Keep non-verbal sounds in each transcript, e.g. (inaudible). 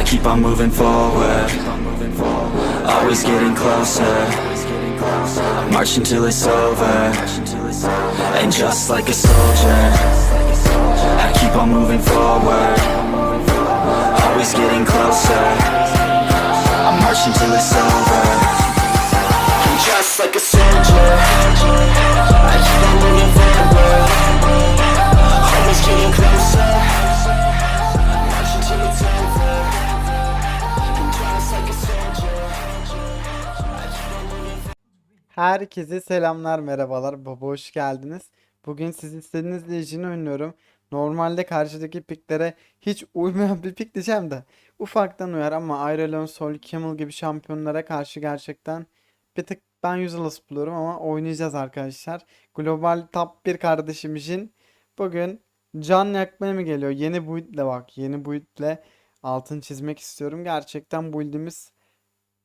I keep on moving forward. Always getting closer. March until it's over. And just like a soldier I keep on moving forward. Always getting closer. I march until it's over. And just like a soldier I keep on moving forward. Always getting closer Herkese selamlar, merhabalar. Baba hoş geldiniz. Bugün siz istediğiniz Legion'ı oynuyorum. Normalde karşıdaki piklere hiç uymayan bir pik diyeceğim de ufaktan uyar ama Ireland, Sol, Camel gibi şampiyonlara karşı gerçekten bir tık ben useless buluyorum ama oynayacağız arkadaşlar. Global top 1 kardeşim Jin bugün can yakmaya mı geliyor? Yeni build'le bak, yeni build'le altın çizmek istiyorum. Gerçekten build'imiz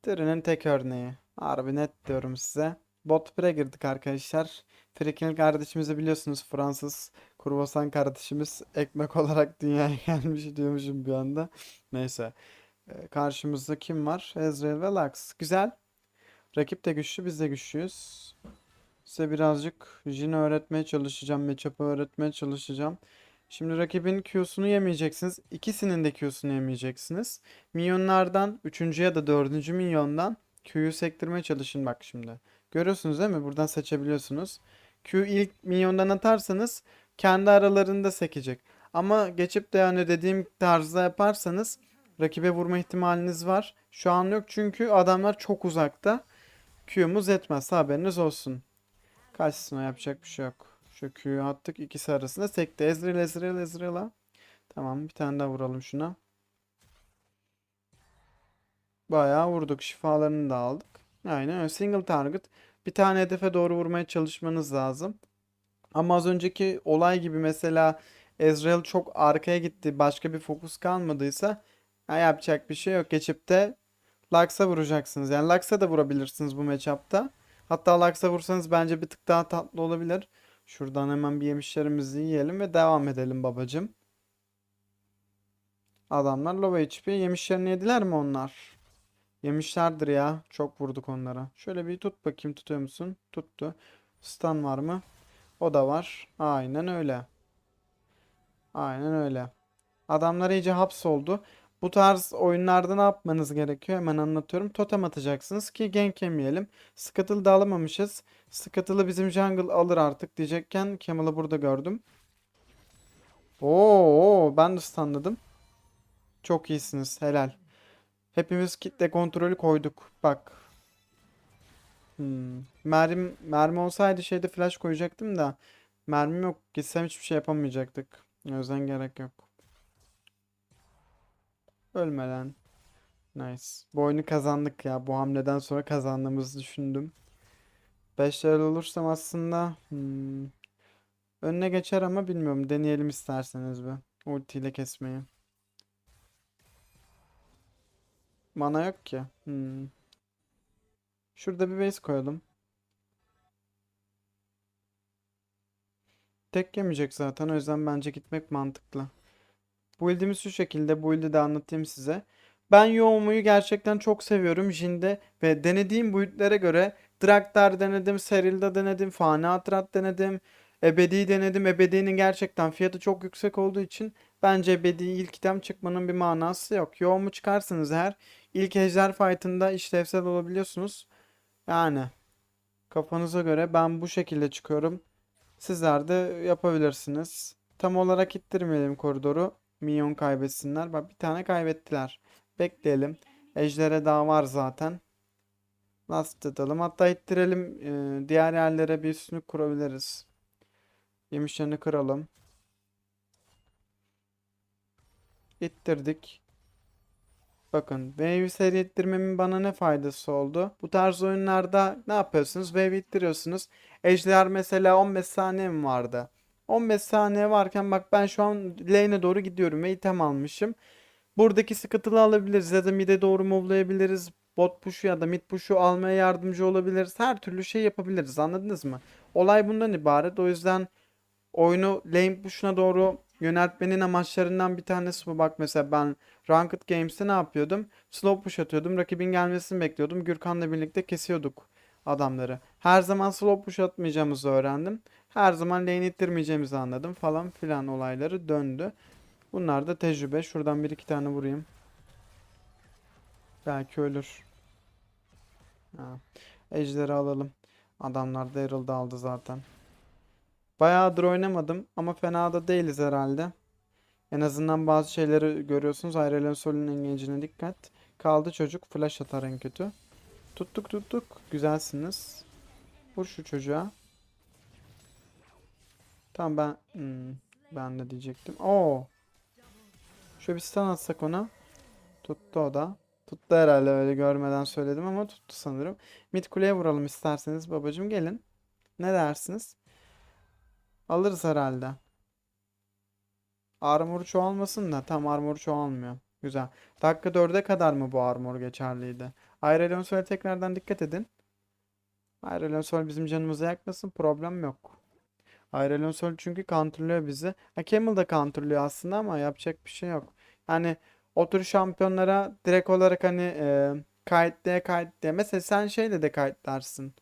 türünün tek örneği. Harbi net diyorum size. Bot pre girdik arkadaşlar. Frekin kardeşimizi biliyorsunuz Fransız kurbasan kardeşimiz ekmek (laughs) olarak dünyaya gelmiş diyormuşum bir anda. Neyse. Ee, Karşımızda kim var? Ezreal ve Lux. Güzel. Rakip de güçlü, biz de güçlüyüz. Size birazcık Jin'i öğretmeye çalışacağım, matchup'ı öğretmeye çalışacağım. Şimdi rakibin Q'sunu yemeyeceksiniz. İkisinin de Q'sunu yemeyeceksiniz. Minyonlardan 3. ya da 4. minyondan Q'yu sektirmeye çalışın bak şimdi. Görüyorsunuz değil mi? Buradan seçebiliyorsunuz. Q ilk minyondan atarsanız kendi aralarında sekecek. Ama geçip de yani dediğim tarzda yaparsanız rakibe vurma ihtimaliniz var. Şu an yok çünkü adamlar çok uzakta. Q'muz etmez haberiniz olsun. Kaçsın o yapacak bir şey yok. Şu Q'yu attık ikisi arasında sekti. Ezreal Ezreal Ezreal'a. Tamam bir tane daha vuralım şuna. Bayağı vurduk. Şifalarını da aldık. Aynen öyle. Single target. Bir tane hedefe doğru vurmaya çalışmanız lazım. Ama az önceki olay gibi mesela Ezreal çok arkaya gitti. Başka bir fokus kalmadıysa ya yapacak bir şey yok. Geçip de Lux'a vuracaksınız. Yani Lux'a da vurabilirsiniz bu matchup'ta. Hatta Lux'a vursanız bence bir tık daha tatlı olabilir. Şuradan hemen bir yemişlerimizi yiyelim ve devam edelim babacım. Adamlar low HP. Yemişlerini yediler mi onlar? Yemişlerdir ya. Çok vurduk onlara. Şöyle bir tut bakayım tutuyor musun? Tuttu. Stun var mı? O da var. Aynen öyle. Aynen öyle. Adamlar iyice hapsoldu. Bu tarz oyunlarda ne yapmanız gerekiyor? Hemen anlatıyorum. Totem atacaksınız ki gank yemeyelim. Scuttle'ı da alamamışız. Scuttle'ı bizim jungle alır artık diyecekken Camel'ı burada gördüm. Oo, ben de stunladım. Çok iyisiniz. Helal. Hepimiz kitle kontrolü koyduk. Bak. Hmm. Mermi, mermi olsaydı şeyde flash koyacaktım da. Mermim yok. Gitsem hiçbir şey yapamayacaktık. O yüzden gerek yok. Ölme lan. Nice. Bu oyunu kazandık ya. Bu hamleden sonra kazandığımızı düşündüm. 5 level olursam aslında hmm, önüne geçer ama bilmiyorum. Deneyelim isterseniz bir. Ultiyle kesmeyi. Mana yok ki. Hmm. Şurada bir base koyalım. Tek yemeyecek zaten. O yüzden bence gitmek mantıklı. Build'imiz şu şekilde. Build'i de anlatayım size. Ben Youmu'yu gerçekten çok seviyorum Jin'de ve denediğim build'lere göre Draktar denedim, Seril'de denedim, Fani Atrat denedim, Ebedi denedim. Ebedi'nin gerçekten fiyatı çok yüksek olduğu için bence Ebedi ilk item çıkmanın bir manası yok. Yoğumu çıkarsınız eğer ilk ejder fight'ında işlevsel olabiliyorsunuz. Yani kafanıza göre ben bu şekilde çıkıyorum. Sizler de yapabilirsiniz. Tam olarak ittirmeyelim koridoru. Minyon kaybetsinler. Bak bir tane kaybettiler. Bekleyelim. Ejder'e daha var zaten. Last atalım. Hatta ittirelim. Ee, diğer yerlere bir üstünlük kurabiliriz. Yemişlerini kıralım. İttirdik. Bakın wave seri ittirmemin bana ne faydası oldu? Bu tarz oyunlarda ne yapıyorsunuz? Wave ittiriyorsunuz. Ejder mesela 15 saniye mi vardı? 15 saniye varken bak ben şu an lane'e doğru gidiyorum ve item almışım. Buradaki sıkıntılı alabiliriz ya da mid'e doğru move'layabiliriz. Bot push'u ya da mid push'u almaya yardımcı olabiliriz. Her türlü şey yapabiliriz anladınız mı? Olay bundan ibaret. O yüzden oyunu lane push'una doğru yöneltmenin amaçlarından bir tanesi bu. Bak mesela ben Ranked Games'te ne yapıyordum? Slow push atıyordum. Rakibin gelmesini bekliyordum. Gürkan'la birlikte kesiyorduk adamları. Her zaman slow push atmayacağımızı öğrendim. Her zaman lane ittirmeyeceğimizi anladım falan filan olayları döndü. Bunlar da tecrübe. Şuradan bir iki tane vurayım. Belki ölür. Ejder'i alalım. Adamlar da Herald'ı aldı zaten. Bayağıdır oynamadım ama fena da değiliz herhalde. En azından bazı şeyleri görüyorsunuz. Ayrılan Sol'ün engage'ine dikkat. Kaldı çocuk. Flash atar en kötü. Tuttuk tuttuk. Güzelsiniz. Vur şu çocuğa. Tamam ben hmm, ben de diyecektim. Oo. Şöyle bir stun atsak ona. Tuttu o da. Tuttu herhalde öyle görmeden söyledim ama tuttu sanırım. Mid kuleye vuralım isterseniz babacım gelin. Ne dersiniz? Alırız herhalde. Armor çoğalmasın da tam armor çoğalmıyor. Güzel. Dakika 4'e kadar mı bu armor geçerliydi? Ayrelon Sol'e tekrardan dikkat edin. Ayrelon Sol bizim canımıza yakmasın. Problem yok. Ayrelon Sol çünkü counterlıyor bizi. Ha, Camel da counterlıyor aslında ama yapacak bir şey yok. Yani o tür şampiyonlara direkt olarak hani e, kayıtlaya kayıtlaya. Mesela sen şeyle de kayıtlarsın.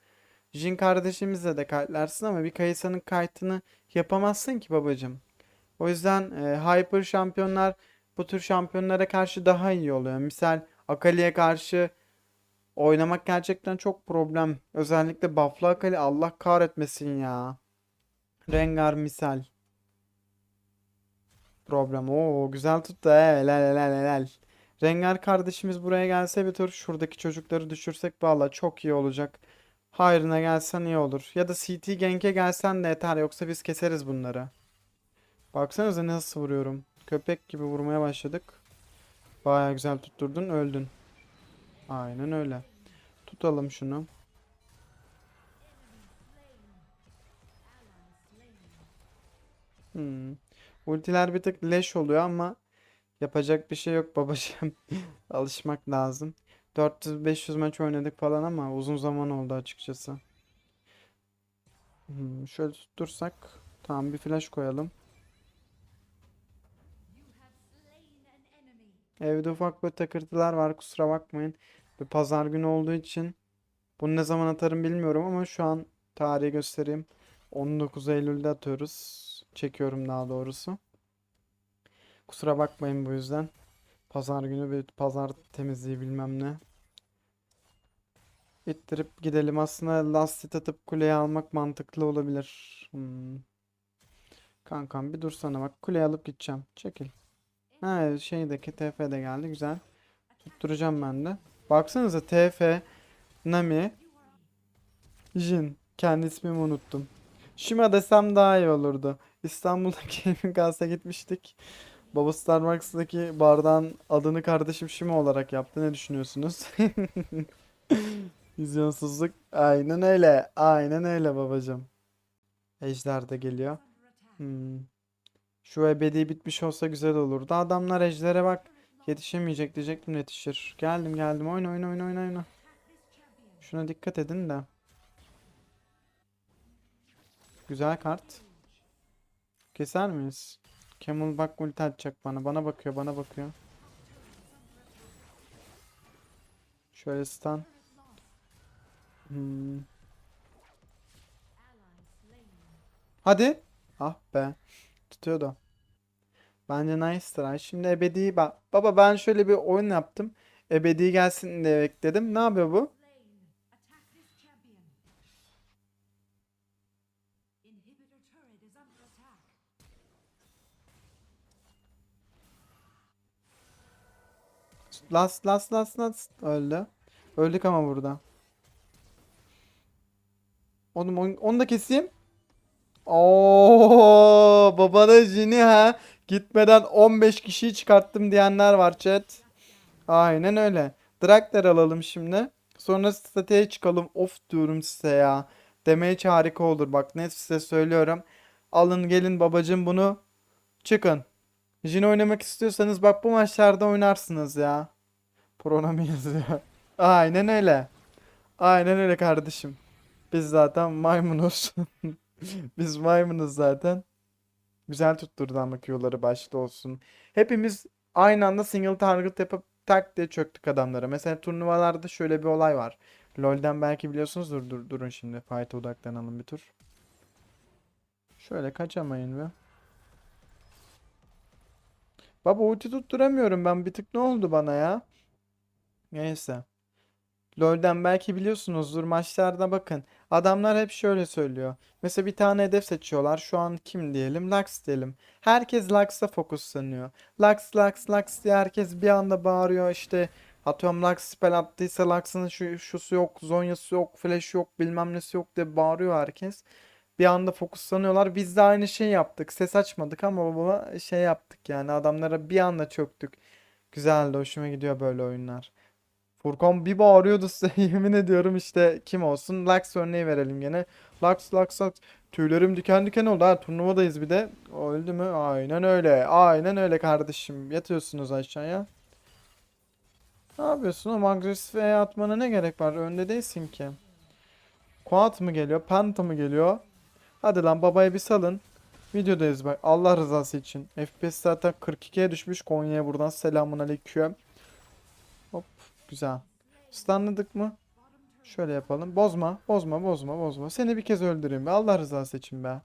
Jin kardeşimizle de kayıtlarsın ama bir Kayısa'nın kayıtını yapamazsın ki babacım. O yüzden e, hyper şampiyonlar bu tür şampiyonlara karşı daha iyi oluyor. Misal Akali'ye karşı oynamak gerçekten çok problem. Özellikle buff'lı Akali Allah kahretmesin ya. Rengar misal. Problem. Oo güzel tuttu. he. Helal helal helal. Rengar kardeşimiz buraya gelse bir tur şuradaki çocukları düşürsek valla çok iyi olacak. Hayrına gelsen iyi olur. Ya da CT Gank'e gelsen de yeter yoksa biz keseriz bunları. Baksanıza nasıl vuruyorum. Köpek gibi vurmaya başladık. Baya güzel tutturdun öldün. Aynen öyle. Tutalım şunu. Hmm. Ultiler bir tık leş oluyor ama yapacak bir şey yok babacığım. (laughs) Alışmak lazım. 400-500 maç oynadık falan ama uzun zaman oldu açıkçası. Hmm, şöyle tuttursak. Tamam bir flash koyalım. Evde ufak böyle takırtılar var kusura bakmayın. Bir pazar günü olduğu için bunu ne zaman atarım bilmiyorum ama şu an tarihi göstereyim. 19 Eylül'de atıyoruz. Çekiyorum daha doğrusu. Kusura bakmayın bu yüzden. Pazar günü bir pazar temizliği bilmem ne. İttirip gidelim. Aslında lastik atıp kuleye almak mantıklı olabilir. Hmm. Kankam bir dursana bak. Kuleye alıp gideceğim. Çekil. Ha şeydeki TF de geldi. Güzel. Tutturacağım ben de. Baksanıza TF, Nami, Jin. Kendi ismimi unuttum. Shima desem daha iyi olurdu. İstanbul'daki (laughs) House'a gitmiştik. Baba Starbucks'taki bardağın adını kardeşim Shima olarak yaptı. Ne düşünüyorsunuz? (laughs) Vizyonsuzluk. Aynen öyle. Aynen öyle babacığım. Ejder de geliyor. Hmm. Şu ebedi bitmiş olsa güzel olurdu. Adamlar ejdere bak. Yetişemeyecek diyecektim yetişir. Geldim geldim. Oyna oyna oyna oyna oyna. Şuna dikkat edin de. Güzel kart. Keser miyiz? Camel bak ulti atacak bana. Bana bakıyor bana bakıyor. Şöyle stun. Hmm. Hadi. Ah be. Tutuyordu. Bence nice try. Şimdi ebedi bak. Baba ben şöyle bir oyun yaptım. Ebedi gelsin diye bekledim. Ne yapıyor bu? Last last last last öldü. Öldük ama burada. Onu, onu da keseyim. Oo babanın jini ha. Gitmeden 15 kişiyi çıkarttım diyenler var chat. Aynen öyle. Draktar alalım şimdi. Sonra stateye çıkalım. Of diyorum size ya. Damage harika olur. Bak net size söylüyorum. Alın gelin babacım bunu. Çıkın. Jin oynamak istiyorsanız bak bu maçlarda oynarsınız ya. Pronami yazıyor. (laughs) Aynen öyle. Aynen öyle kardeşim. Biz zaten maymunuz. (laughs) Biz maymunuz zaten. Güzel tutturdu ama Q'ları başta olsun. Hepimiz aynı anda single target yapıp tak diye çöktük adamlara. Mesela turnuvalarda şöyle bir olay var. LoL'den belki biliyorsunuzdur. Dur, durun şimdi. Fight'a odaklanalım bir tur. Şöyle kaçamayın be. Baba ulti tutturamıyorum ben. Bir tık ne oldu bana ya? Neyse. LoL'den belki biliyorsunuzdur maçlarda bakın. Adamlar hep şöyle söylüyor. Mesela bir tane hedef seçiyorlar. Şu an kim diyelim? Lux diyelim. Herkes Lux'a fokuslanıyor. Lux, Lux, Lux diye herkes bir anda bağırıyor işte. Atıyorum Lux spell attıysa Lux'ın şu, şusu yok, zonyası yok, flash yok, bilmem nesi yok diye bağırıyor herkes. Bir anda fokuslanıyorlar. Biz de aynı şey yaptık. Ses açmadık ama baba şey yaptık yani adamlara bir anda çöktük. Güzeldi, hoşuma gidiyor böyle oyunlar. Furkan bir bağırıyordu size (laughs) yemin ediyorum işte kim olsun Lux örneği verelim gene. Lux Lux Lux tüylerim diken diken oldu ha turnuvadayız bir de. Öldü mü? Aynen öyle. Aynen öyle kardeşim. Yatıyorsunuz aşağıya. Ne yapıyorsun oğlum agresif E atmana ne gerek var? Önde değilsin ki. Quad mı geliyor? Penta mı geliyor? Hadi lan babaya bir salın. Videodayız bak. Allah rızası için. FPS zaten 42'ye düşmüş. Konya'ya buradan selamun aleyküm. Güzel. Stunladık mı? Şöyle yapalım. Bozma. Bozma. Bozma. Bozma. Seni bir kez öldüreyim be. Allah rızası için be.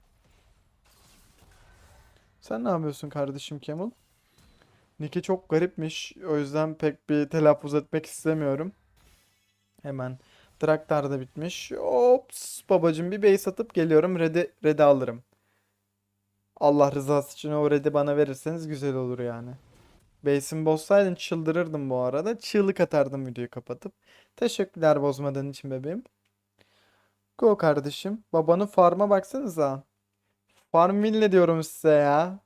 Sen ne yapıyorsun kardeşim Camel? Nick'i çok garipmiş. O yüzden pek bir telaffuz etmek istemiyorum. Hemen. Draktar da bitmiş. Ops babacım bir base atıp geliyorum. Red'i red'i alırım. Allah rızası için o red'i bana verirseniz güzel olur yani. Base'imi bozsaydın çıldırırdım bu arada. Çığlık atardım videoyu kapatıp. Teşekkürler bozmadığın için bebeğim. Go kardeşim. Babanın farma baksanıza. Farmville diyorum size ya.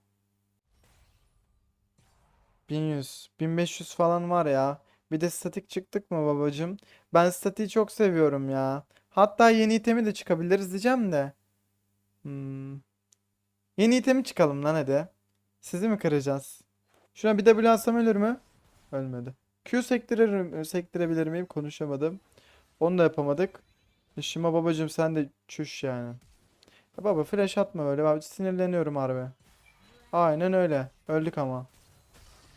1100, 1500 falan var ya. Bir de statik çıktık mı babacım? Ben statiği çok seviyorum ya. Hatta yeni itemi de çıkabiliriz diyeceğim de. Hmm. Yeni itemi çıkalım lan hadi. Sizi mi kıracağız? Şuna bir W alsam ölür mü? Ölmedi. Q sektirelim, sektirebilir miyim? Konuşamadım. Onu da yapamadık. Şima babacım sen de çüş yani. Ya baba flash atma öyle. Ben sinirleniyorum harbi. Aynen öyle. Öldük ama.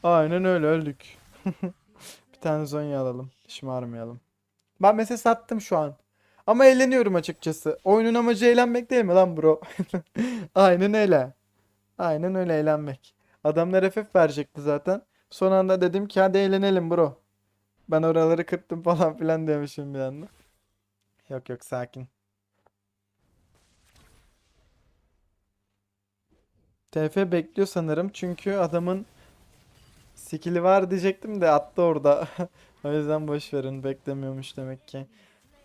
Aynen öyle öldük. (laughs) Bir tane Zonya alalım. Şımarmayalım. Ben mesela sattım şu an. Ama eğleniyorum açıkçası. Oyunun amacı eğlenmek değil mi lan bro? (laughs) Aynen öyle. Aynen öyle eğlenmek. Adamlar FF verecekti zaten. Son anda dedim ki hadi eğlenelim bro. Ben oraları kırptım (laughs) falan filan demişim bir anda. Yok yok sakin. TF bekliyor sanırım çünkü adamın skill'i var diyecektim de attı orada. (laughs) O yüzden boş verin beklemiyormuş demek ki.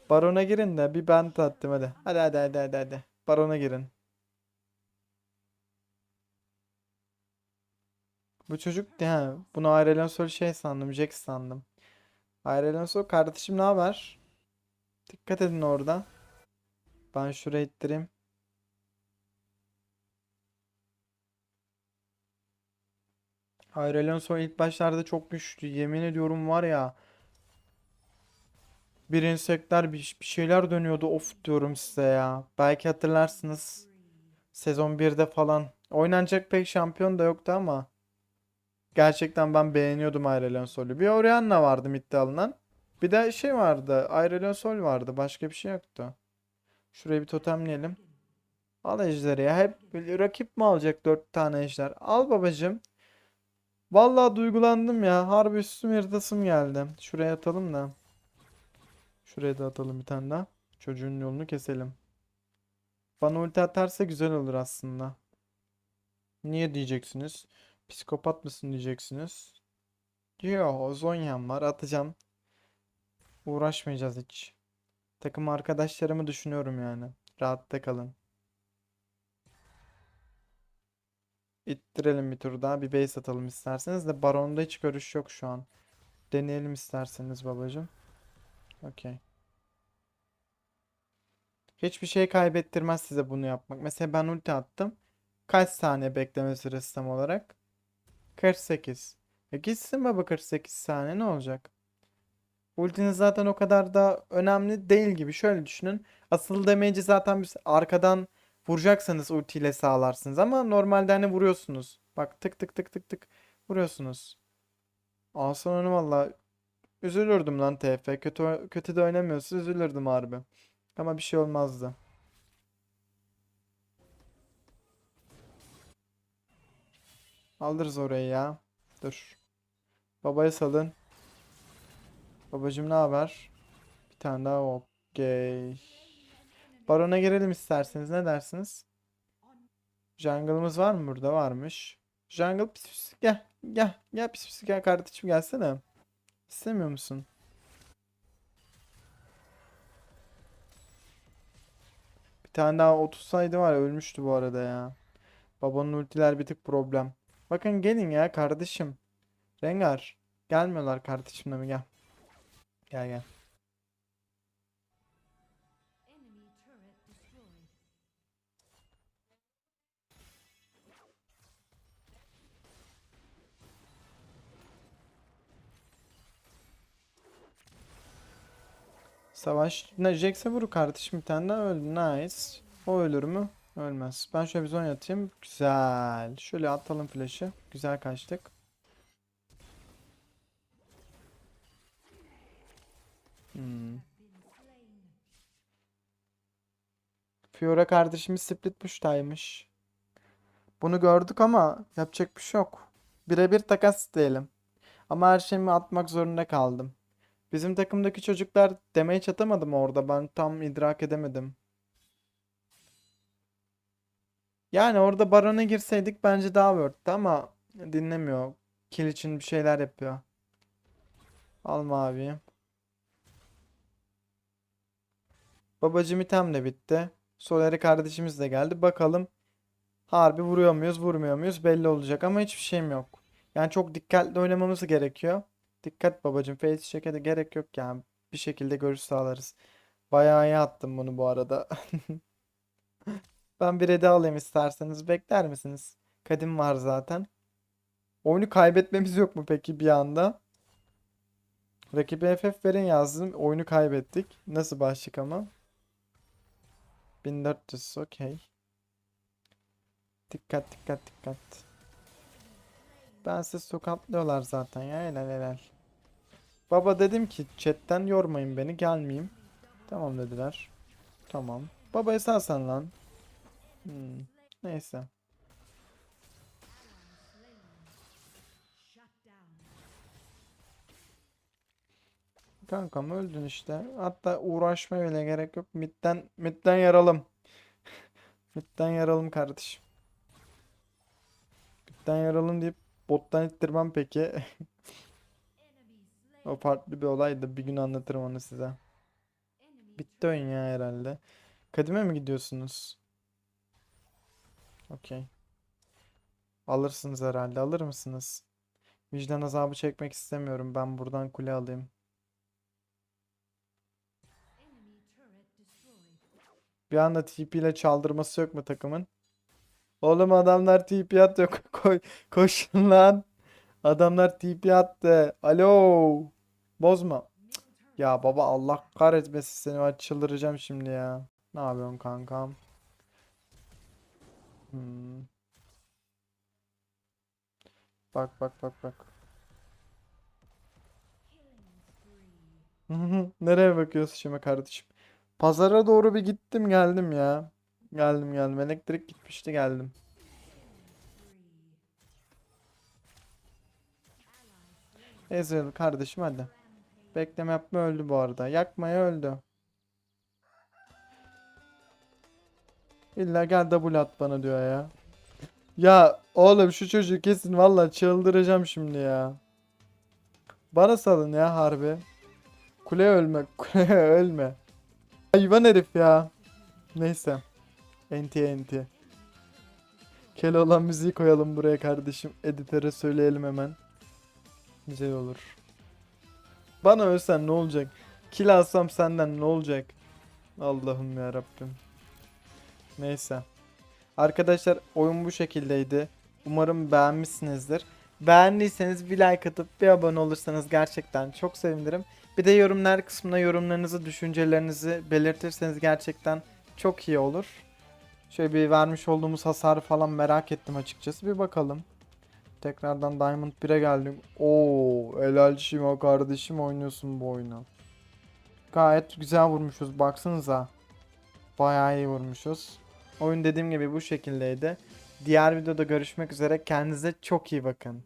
Barona girin de bir ben attım hadi. Hadi hadi hadi hadi hadi. Barona girin. Bu çocuk ha, bunu Aurelion Sol şey sandım, Jax sandım. Aurelion Sol kardeşim ne haber? Dikkat edin orada. Ben şuraya ittireyim. Aurelion Sol ilk başlarda çok güçlü. Yemin ediyorum var ya. Bir insekler bir, bir şeyler dönüyordu. Of diyorum size ya. Belki hatırlarsınız. Sezon 1'de falan. Oynanacak pek şampiyon da yoktu ama. Gerçekten ben beğeniyordum Aurelion Sol'ü. Bir Orianna vardı midde alınan. Bir de şey vardı. Aurelion Sol vardı. Başka bir şey yoktu. Şurayı bir totemleyelim. Al ejderi ya. Hep rakip mi alacak 4 tane ejder? Al babacım. Vallahi duygulandım ya. Harbi üstüm yırtasım geldi. Şuraya atalım da. Şuraya da atalım bir tane daha. Çocuğun yolunu keselim. Bana ulti atarsa güzel olur aslında. Niye diyeceksiniz? Psikopat mısın diyeceksiniz. Yo, Zonya'm var atacağım. Uğraşmayacağız hiç. Takım arkadaşlarımı düşünüyorum yani. Rahatta kalın. İttirelim bir tur daha. Bir base atalım isterseniz de Baron'da hiç görüş yok şu an. Deneyelim isterseniz babacım. Okey. Hiçbir şey kaybettirmez size bunu yapmak. Mesela ben ulti attım. Kaç saniye bekleme süresi tam olarak? 48. E gitsin baba 48 saniye ne olacak? Ultiniz zaten o kadar da önemli değil gibi. Şöyle düşünün. Asıl damage'i zaten biz arkadan vuracaksanız ultiyle sağlarsınız ama normalde hani vuruyorsunuz. Bak tık tık tık tık tık vuruyorsunuz. Alsan onu valla üzülürdüm lan TF. Kötü kötü de oynamıyorsa üzülürdüm harbi. Ama bir şey olmazdı. Alırız orayı ya. Dur. Babaya salın. Babacım ne haber? Bir tane daha okey. Barona girelim isterseniz. Ne dersiniz? Jungle'ımız var mı burada? Varmış. Jungle pis pis gel. Gel. Gel pis pis gel kardeşim gelsene. İstemiyor musun? Bir tane daha 30 saydı var ya ölmüştü bu arada ya. Babanın ultiler bir tık problem. Bakın gelin ya kardeşim. Rengar. Gelmiyorlar kardeşimle mi gel. Gel gel. Savaş. Ne Jax'e vur kardeşim bir tane daha öldü. Nice. O ölür mü? Ölmez. Ben şöyle bir zon atayım. Güzel. Şöyle atalım flash'ı. Güzel kaçtık. Hmm. Fiora kardeşimiz split push'taymış. Bunu gördük ama yapacak bir şey yok. Birebir takas isteyelim. Ama her şeyimi atmak zorunda kaldım. Bizim takımdaki çocuklar damage atamadı mı orada? Ben tam idrak edemedim. Yani orada Baron'a girseydik bence daha worth'tü ama dinlemiyor. Kill için bir şeyler yapıyor. Alma abi. Babacım item de bitti. Solari kardeşimiz de geldi. Bakalım harbi vuruyor muyuz, vurmuyor muyuz belli olacak ama hiçbir şeyim yok. Yani çok dikkatli oynamamız gerekiyor. Dikkat babacım. Face check'e gerek yok yani. Bir şekilde görüş sağlarız. Bayağı iyi attım bunu bu arada. (laughs) Ben bir hediye alayım isterseniz. Bekler misiniz? Kadim var zaten. Oyunu kaybetmemiz yok mu peki bir anda? Rakibe FF verin yazdım. Oyunu kaybettik. Nasıl başlık ama? 1400 okey. Dikkat dikkat dikkat. Ben size tokatlıyorlar zaten ya helal helal. Baba dedim ki chatten yormayın beni gelmeyeyim. Tamam dediler. Tamam. Baba esasen lan. Hmm. Neyse. Kankam öldün işte. Hatta uğraşmaya bile gerek yok. Midden, midden yaralım. (laughs) Midden yaralım kardeşim. Midden yaralım deyip bottan ittirmem peki. (laughs) O farklı bir olaydı. Bir gün anlatırım onu size. Bitti oyun ya herhalde. Kadime mi gidiyorsunuz? Okey. Alırsınız herhalde. Alır mısınız? Vicdan azabı çekmek istemiyorum. Ben buradan kule alayım. Bir anda TP ile çaldırması yok mu takımın? Oğlum adamlar TP atıyor. (laughs) Koy, koşun lan. Adamlar TP attı. Alo. Bozma. Ya baba Allah kahretmesin seni. Çıldıracağım şimdi ya. Ne yapıyorsun kankam? Hmm. Bak bak bak bak. (laughs) Nereye bakıyorsun şimdi kardeşim? Pazara doğru bir gittim geldim ya. Geldim geldim. Elektrik gitmişti geldim. Ezreal kardeşim hadi. Bekleme yapma öldü bu arada. Yakmaya öldü. İlla gel double at bana diyor ya. Ya oğlum şu çocuğu kesin valla çıldıracağım şimdi ya. Bana salın ya harbi. Kule ölme. (laughs) Kule ölme. Hayvan herif ya. Neyse. Enti enti. Keloğlan müziği koyalım buraya kardeşim. Editöre söyleyelim hemen. Güzel olur. Bana ölsen ne olacak? Kill alsam senden ne olacak? Allah'ım ya Rabbim. Neyse. Arkadaşlar oyun bu şekildeydi. Umarım beğenmişsinizdir. Beğendiyseniz bir like atıp bir abone olursanız gerçekten çok sevinirim. Bir de yorumlar kısmına yorumlarınızı, düşüncelerinizi belirtirseniz gerçekten çok iyi olur. Şöyle bir vermiş olduğumuz hasarı falan merak ettim açıkçası. Bir bakalım. Tekrardan Diamond 1'e geldik. Oo, helal şima kardeşim oynuyorsun bu oyunu. Gayet güzel vurmuşuz baksanıza. Bayağı iyi vurmuşuz. Oyun dediğim gibi bu şekildeydi. Diğer videoda görüşmek üzere. Kendinize çok iyi bakın.